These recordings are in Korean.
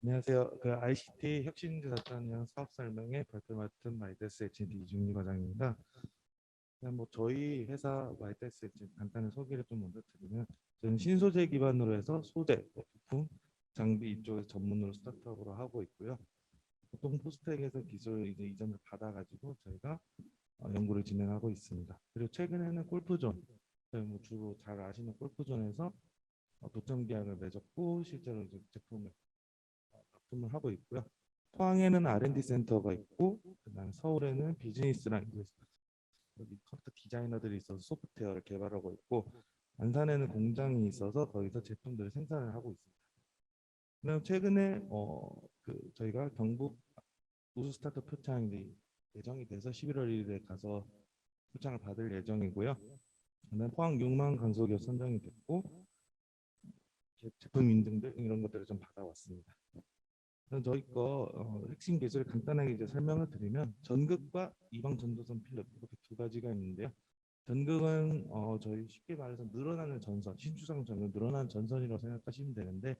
안녕하세요. 그 ICT 혁신자산형 사업 설명회 발표 맡은 마이데스 HND 이준희 과장입니다. 그냥 뭐 저희 회사 마이데스 HND 간단히 소개를 좀 먼저 드리면 저는 신소재 기반으로 해서 소재, 뭐 부품, 장비 이쪽에서 전문으로 스타트업으로 하고 있고요. 보통 포스텍에서 기술 이제 이전을 받아가지고 저희가 어, 연구를 진행하고 있습니다. 그리고 최근에는 골프존, 저희 뭐 주로 잘 아시는 골프존에서 어, 도점 계약을 맺었고 실제로 이제 제품을 어, 납품을 하고 있고요. 포항에는 R&D 센터가 있고 그다음 서울에는 비즈니스랑 여기 컴퓨터 디자이너들이 있어서 소프트웨어를 개발하고 있고 안산에는 공장이 있어서 거기서 제품들을 생산을 하고 있습니다. 그다음 최근에 어 그 저희가 경북 우수 스타트업 표창이 예정이 돼서 11월 1일에 가서 표창을 받을 예정이고요. 그다음 포항 6만 강소기업 선정이 됐고 제- 제품 인증들 이런 것들을 좀 받아왔습니다. 저희 거 어, 핵심 기술을 간단하게 이제 설명을 드리면 전극과 이방 전도선 필름 이렇게 두 가지가 있는데요. 전극은 어, 저희 쉽게 말해서 늘어나는 전선, 신축성 전극 늘어나는 전선이라고 생각하시면 되는데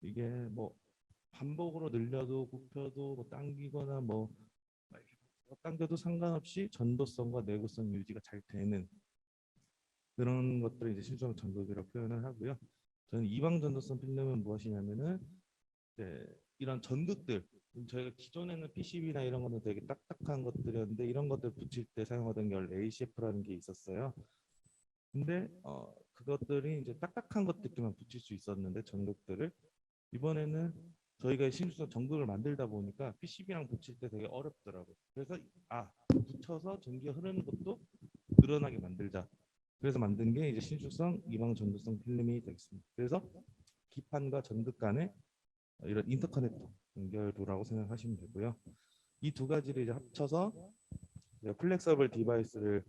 이게 뭐 반복으로 늘려도 굽혀도 뭐 당기거나 뭐 당겨도 상관없이 전도성과 내구성 유지가 잘 되는 그런 것들을 이제 신축성 전극이라고 표현을 하고요. 저는 이방 전도성 필름은 무엇이냐면은 네, 이런 전극들 저희가 기존에는 PCB나 이런 거는 되게 딱딱한 것들이었는데 이런 것들 붙일 때 사용하던 게 원래 ACF라는 게 있었어요. 근데 어, 그것들이 이제 딱딱한 것들만 붙일 수 있었는데 전극들을 이번에는 저희가 신수선 전극을 만들다 보니까 PCB랑 붙일 때 되게 어렵더라고요. 그래서 아 붙여서 전기가 흐르는 것도 늘어나게 만들자. 그래서 만든 게 이제 신축성 이방 전도성 필름이 되겠습니다. 그래서 기판과 전극 간에 이런 인터커넥터 연결도라고 생각하시면 되고요. 이 두 가지를 이제 합쳐서 플렉서블 디바이스를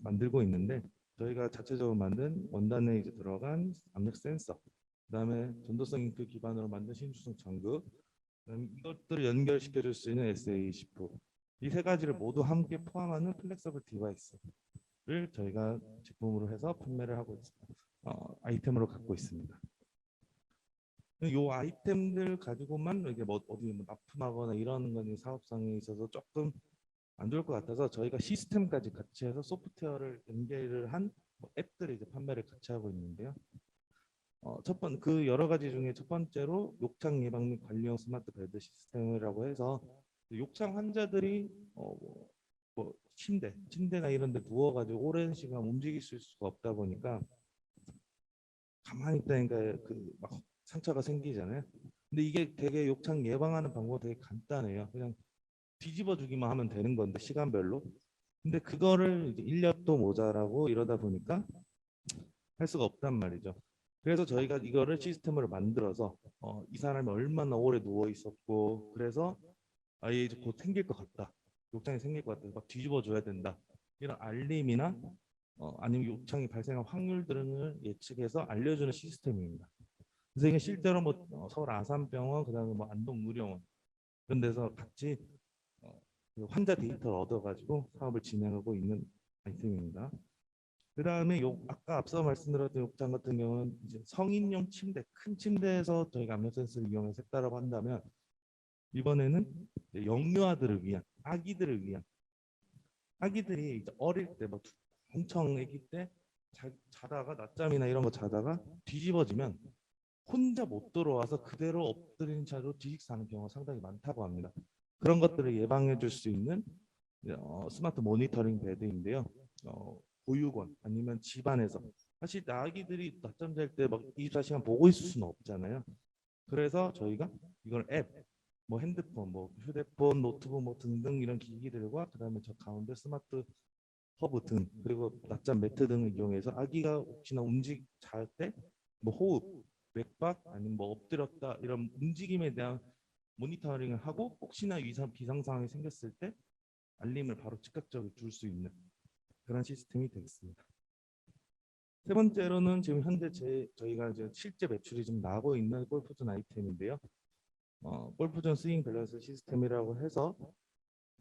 만들고 있는데 저희가 자체적으로 만든 원단에 이제 들어간 압력 센서, 그다음에 전도성 잉크 기반으로 만든 신주성 전극, 이것들을 연결시켜 줄 수 있는 SA20 이 세 가지를 모두 함께 포함하는 플렉서블 디바이스를 저희가 제품으로 해서 판매를 하고 있습니다. 어, 아이템으로 갖고 있습니다. 요 아이템들 가지고만 이게 뭐 어디 뭐 납품하거나 이런 거는 사업상에 있어서 조금 안 좋을 것 같아서 저희가 시스템까지 같이 해서 소프트웨어를 연결을 한뭐 앱들을 이제 판매를 같이 하고 있는데요. 어, 첫 번 그 여러 가지 중에 첫 번째로 욕창 예방 및 관리용 스마트 베드 시스템이라고 해서 욕창 환자들이 어, 뭐, 뭐 침대, 침대나 이런 데 누워가지고 오랜 시간 움직일 수가 없다 보니까 가만히 있다니까 그막 상처가 생기잖아요. 근데 이게 되게 욕창 예방하는 방법 되게 간단해요. 그냥 뒤집어 주기만 하면 되는 건데 시간별로. 근데 그거를 이제 인력도 모자라고 이러다 보니까 할 수가 없단 말이죠. 그래서 저희가 이거를 시스템으로 만들어서 어, 이 사람이 얼마나 오래 누워 있었고 그래서 아예 이제 곧 생길 것 같다. 욕창이 생길 것 같다. 막 뒤집어 줘야 된다. 이런 알림이나 어, 아니면 욕창이 발생할 확률 등을 예측해서 알려주는 시스템입니다. 이게 실제로 뭐 어, 서울 아산병원 그다음에 뭐 안동의료원 이런 데서 같이 어, 그 환자 데이터를 얻어가지고 사업을 진행하고 있는 아이템입니다. 그 다음에 요 아까 앞서 말씀드렸던 욕장 같은 경우는 이제 성인용 침대 큰 침대에서 저희가 압력 센서를 이용해서 했다라고 한다면 이번에는 영유아들을 위한 아기들을 위한 아기들이 어릴 때뭐 엄청 아기 때 자, 자다가 낮잠이나 이런 거 자다가 뒤집어지면 혼자 못 들어와서 그대로 엎드린 채로 뒤식 사는 경우가 상당히 많다고 합니다. 그런 것들을 예방해 줄 수 있는 어, 스마트 모니터링 베드인데요. 어, 보육원 아니면 집안에서 사실 아기들이 낮잠 잘 때 막 24시간 보고 있을 수는 없잖아요. 그래서 저희가 이걸 앱, 뭐 핸드폰, 뭐 휴대폰, 노트북 뭐 등등 이런 기기들과 그다음에 저 가운데 스마트 허브 등 그리고 낮잠 매트 등을 이용해서 아기가 혹시나 움직 잘 때 뭐 호흡, 맥박 아니면 뭐 엎드렸다 이런 움직임에 대한 모니터링을 하고 혹시나 위상 비상 상황이 생겼을 때 알림을 바로 즉각적으로 줄 수 있는 그런 시스템이 되겠습니다. 세 번째로는 지금 현재 제, 저희가 이제 실제 매출이 좀 나고 있는 골프존 아이템인데요. 어, 골프존 스윙 밸런스 시스템이라고 해서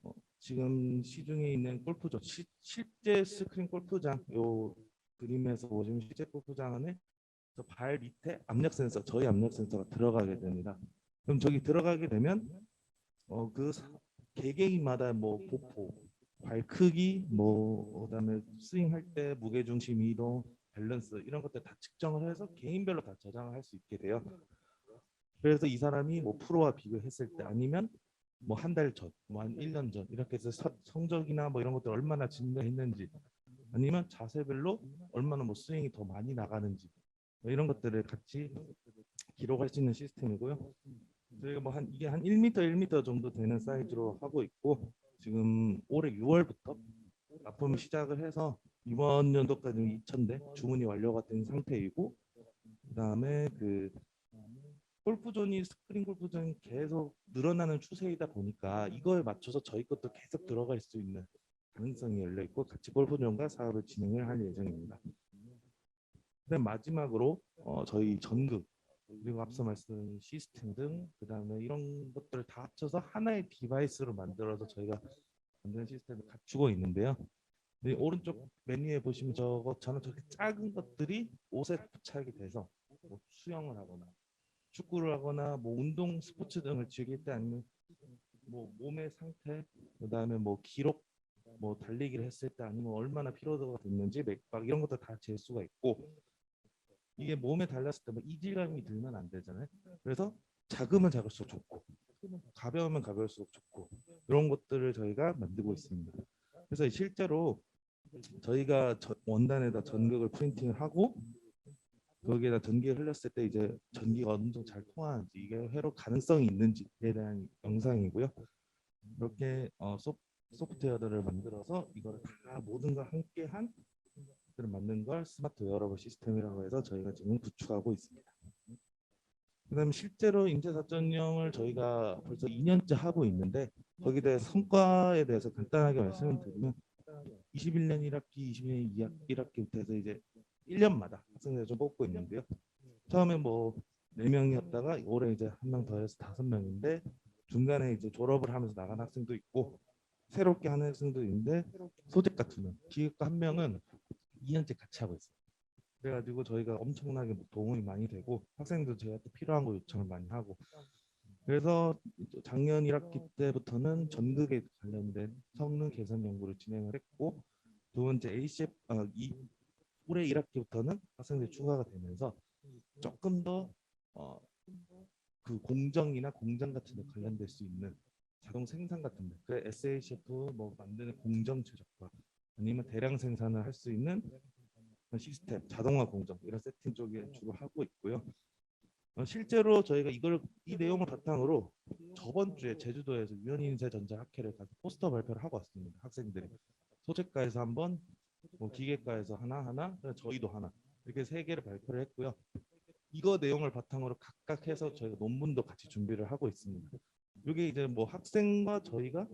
어, 지금 시중에 있는 골프존 시, 실제 스크린 골프장 요 그림에서 보시면 실제 골프장 안에 저 발 밑에 압력 센서, 저희 압력 센서가 들어가게 됩니다. 그럼 저기 들어가게 되면 어 그 개개인마다 뭐 보폭, 발 크기, 뭐 그다음에 스윙할 때 무게 중심 이동, 밸런스 이런 것들 다 측정을 해서 개인별로 다 저장을 할수 있게 돼요. 그래서 이 사람이 뭐 프로와 비교했을 때 아니면 뭐 한 달 전, 뭐 한 1년 전 이렇게 해서 서- 성적이나 뭐 이런 것들 얼마나 증가했는지 아니면 자세별로 얼마나 뭐 스윙이 더 많이 나가는지 뭐 이런 것들을 같이 기록할 수 있는 시스템이고요. 저희가 뭐 한 이게 한 1m 1m 정도 되는 사이즈로 하고 있고 지금 올해 6월부터 납품 시작을 해서 이번 연도까지 2,000대 주문이 완료가 된 상태이고 그다음에 그 골프존이 스크린 골프존이 계속 늘어나는 추세이다 보니까 이거에 맞춰서 저희 것도 계속 들어갈 수 있는 가능성이 열려 있고 같이 골프존과 사업을 진행을 할 예정입니다. 그다음 마지막으로 어, 저희 전극 그리고 앞서 말씀드린 시스템 등 그다음에 이런 것들을 다 합쳐서 하나의 디바이스로 만들어서 저희가 만드는 시스템을 갖추고 있는데요. 이 오른쪽 메뉴에 보시면 저것처럼 저렇게 작은 것들이 옷에 부착이 돼서 뭐 수영을 하거나 축구를 하거나 뭐 운동 스포츠 등을 즐길 때 아니면 뭐 몸의 상태 그다음에 뭐 기록 뭐 달리기를 했을 때 아니면 얼마나 피로도가 됐는지 맥박 이런 것도 다 잴 수가 있고 이게 몸에 달렸을 때 뭐 이질감이 들면 안 되잖아요. 그래서 작으면 작을수록 좋고 가벼우면 가벼울수록 좋고 이런 것들을 저희가 만들고 있습니다. 그래서 실제로 저희가 저- 원단에다 전극을 프린팅을 하고 거기에다 전기를 흘렸을 때 이제 전기가 어느 정도 잘 통하는지 이게 회로 가능성이 있는지에 대한 영상이고요. 이렇게 어, 소, 소프트웨어들을 만들어서 이거를 다 모든 걸 함께 한 를 만든 걸 스마트 웨어러블 시스템이라고 해서 저희가 지금 구축하고 있습니다. 그다음 실제로 인재 4.0을 저희가 벌써 2년째 하고 있는데 거기에 대해 성과에 대해서 간단하게 말씀을 드리면 21년 1학기, 22년 2학, 1학기부터 해서 이제 1년마다 학생들을 좀 뽑고 있는데요. 처음에 뭐 4명이었다가 올해 이제 한 명 더 해서 5명인데 중간에 이제 졸업을 하면서 나간 학생도 있고 새롭게 하는 학생도 있는데 두 명, 기획과 한 명은 2년째 같이 하고 있어요. 그래가지고 저희가 엄청나게 뭐 도움이 많이 되고 학생들 저희한테 필요한 거 요청을 많이 하고 그래서 작년 1학기 때부터는 전극에 관련된 성능 개선 연구를 진행을 했고 두 번째 ACF 아, 이 올해 1학기부터는 학생들이 추가가 되면서 조금 더 어, 그 공정이나 공장 같은 데 관련될 수 있는 자동 생산 같은 데그 SACF 뭐 만드는 공정 최적화 아니면 대량 생산을 할 수 있는 시스템 자동화 공정 이런 세팅 쪽에 주로 하고 있고요. 어, 실제로 저희가 이걸 이 내용을 바탕으로 저번 주에 제주도에서 유연인쇄 전자 학회를 가서 포스터 발표를 하고 왔습니다. 학생들이 소재과에서 한번 뭐 기계과에서 하나 하나 저희도 하나 이렇게 세 개를 발표를 했고요. 이거 내용을 바탕으로 각각 해서 저희가 논문도 같이 준비를 하고 있습니다. 이게 이제 뭐 학생과 저희가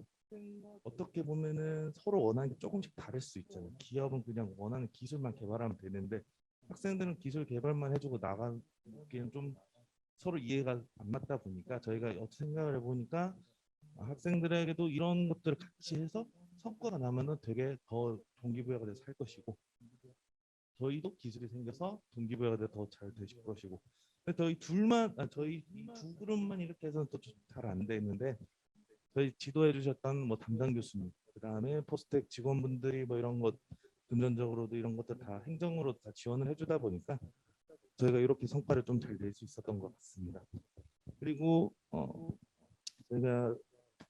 어떻게 보면은 서로 원하는 게 조금씩 다를 수 있잖아요. 기업은 그냥 원하는 기술만 개발하면 되는데 학생들은 기술 개발만 해주고 나가기엔 좀 서로 이해가 안 맞다 보니까 저희가 어떻게 생각을 해보니까 아, 학생들에게도 이런 것들을 같이 해서 성과가 나면은 되게 더 동기부여가 돼서 할 것이고 저희도 기술이 생겨서 동기부여가 더 잘 되실 것이고 저희 둘만 아, 저희 이두 그룹만 이렇게 해서는 또 잘 안 되는데 저희 지도해 주셨던 뭐 담당 교수님 그다음에 포스텍 직원분들이 뭐 이런 것 금전적으로도 이런 것들 다 행정으로 다 지원을 해주다 보니까 저희가 이렇게 성과를 좀 잘 낼 수 있었던 것 같습니다. 그리고 어 제가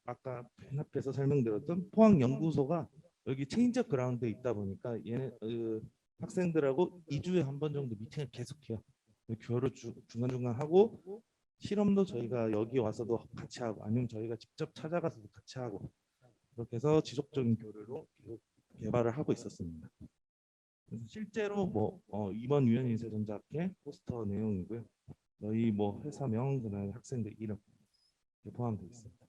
아까 맨 앞에서 설명드렸던 포항 연구소가 여기 체인저 그라운드에 있다 보니까 얘네 그 학생들하고 2주에 한 번 정도 미팅을 계속해요. 교류를 주- 중간중간 하고 실험도 저희가 여기 와서도 같이 하고 아니면 저희가 직접 찾아가서도 같이 하고 그렇게 해서 지속적인 교류로 계속 개발을 하고 있었습니다. 그래서 실제로 뭐 어, 이번 유엔 인쇄전자학회 포스터 내용이고요. 저희 뭐 회사명 그다음에 학생들 이름 포함되어 있습니다.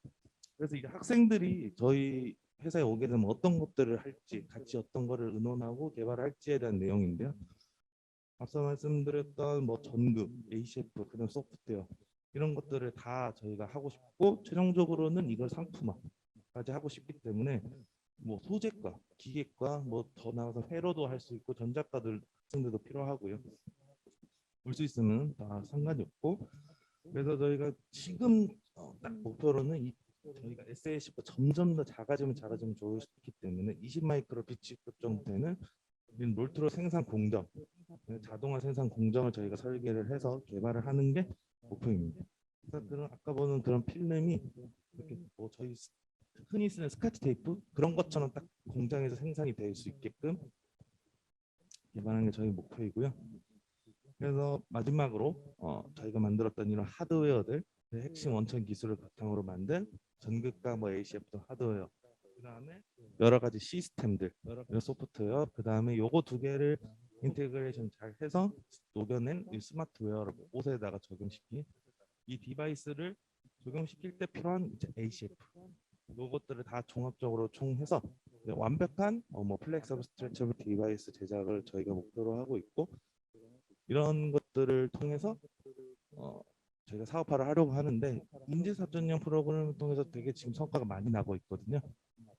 그래서 이제 학생들이 저희 회사에 오게 되면 어떤 것들을 할지 같이 어떤 거를 의논하고 개발할지에 대한 내용인데요. 앞서 말씀드렸던 뭐 전급, ACF, 그다음 소프트웨어 이런 것들을 다 저희가 하고 싶고 최종적으로는 이걸 상품화까지 하고 싶기 때문에 뭐 소재과, 기계과, 뭐 더 나아가서 회로도 할 수 있고 전자과들 학생들도 필요하고요. 올수 있으면 다 상관이 없고 그래서 저희가 지금 어, 딱 목표로는 이 저희가 SAC가 점점 더 작아지면 작아지면 좋기 때문에 20 마이크로 비치급 정도 되는 이 롤트로 생산 공정 자동화 생산 공정을 저희가 설계를 해서 개발을 하는 게 목표입니다. 그래서 그런 아까 보는 그런 필름이 이렇게 뭐 저희 스- 흔히 쓰는 스카치 테이프 그런 것처럼 딱 공장에서 생산이 될 수 있게끔 개발하는 게 저희 목표이고요. 그래서 마지막으로 어, 저희가 만들었던 이런 하드웨어들 그 핵심 원천 기술을 바탕으로 만든 전극과 뭐 ACF 등 하드웨어 그 다음에 여러 가지 시스템들 여러 소프트웨어 그 다음에 요거 두 개를 인테그레이션 잘 해서 녹여낸 이 스마트웨어를 옷에다가 적용시킨 이 디바이스를 적용시킬 때 필요한 이제 ACF 요것들을 다 종합적으로 총해서 완벽한 어, 뭐 플렉서블 스트레쳐블 디바이스 제작을 저희가 목표로 하고 있고 이런 것들을 통해서 어, 저희가 사업화를 하려고 하는데 인재 4.0 프로그램을 통해서 되게 지금 성과가 많이 나고 있거든요.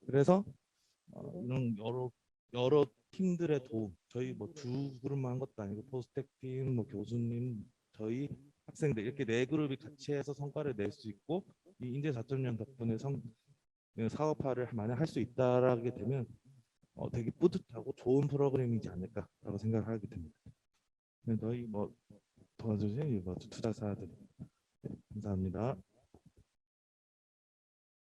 그래서 어, 이런 여러 여러 팀들의 도움, 저희 뭐 두 그룹만 한 것도 아니고 포스텍 팀, 뭐 교수님, 저희 학생들 이렇게 네 그룹이 같이 해서 성과를 낼 수 있고 이 인재 4.0 덕분에 성 어, 사업화를 만약 할 수 있다라게 되면 어, 되게 뿌듯하고 좋은 프로그램이지 않을까라고 생각을 하게 됩니다. 네, 너희 뭐 도와주신 이거 투자사들 네, 감사합니다.